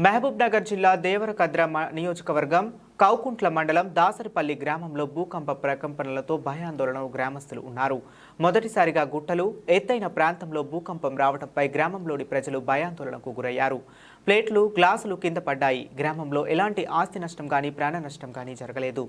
మహబూబ్నగర్ జిల్లా దేవరకద్ర మ- నియోజకవర్గం కౌకుంట్ల మండలం దాసరిపల్లి గ్రామంలో భూకంప ప్రకంపనలతో భయాందోళన గ్రామస్తులు ఉన్నారు. మొదటిసారిగా గుట్టలు ఎత్తైన ప్రాంతంలో భూకంపం రావడంపై గ్రామంలోని ప్రజలు భయాందోళనకు గురయ్యారు. ప్లేట్లు గ్లాసులు కింద పడ్డాయి. గ్రామంలో ఎలాంటి ఆస్తి నష్టం కానీ ప్రాణ నష్టం కానీ జరగలేదు.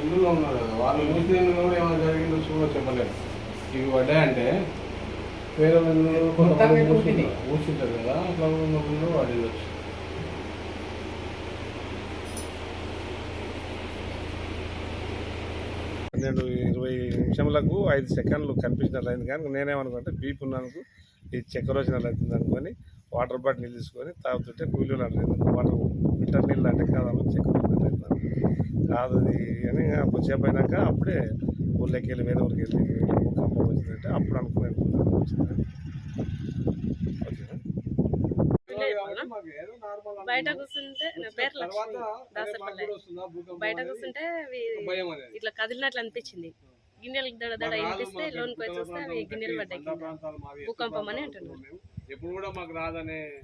ఇందులో ఉన్నారు కదా వాళ్ళు ఇల్లు కూడా ఏమైనా జరిగిందో చూడ చెప్పలేము. ఇవి పడ్డాయంటే వేరే కొంతమంది కూర్చుంటారు కదా అట్లా ఉన్నప్పుడు వాడి వెళ్ళొచ్చు పన్నెండు ఇరవై నిమిషములకు ఐదు సెకండ్లు కనిపించినట్లు అయింది కానీ నేనేమనుకుంటే బీప్ ఉన్నందుకు ఇది చక్కెర వచ్చినట్లు అవుతుంది అనుకొని వాటర్ బాటిల్ నీళ్ళు తీసుకొని తాగుతుంటే కూలీలు అంటారు వాటర్ వింటర్ నీళ్ళు అంటే కాదు చక్కెర కాదు అది అని కొద్దిసేపు అయినాక అప్పుడే ఊళ్ళోకి వెళ్ళి వేరే ఊరికి వెళ్ళి కంపం వచ్చిందంటే అప్పుడు అనుకున్నాను ఓకేనా బయట కూర్చుంటే పేరు లక్ష్మి బయట కూర్చుంటే ఇట్లా కదిలినట్లు అనిపించింది. గిన్నెలు దడ దడ వినిపిస్తే లోన్కి వచ్చి వస్తే అవి గిన్నెలు పడ్డాయి. భూకంపం అని అంటున్నారు. ఎప్పుడు కూడా మాకు రాదనే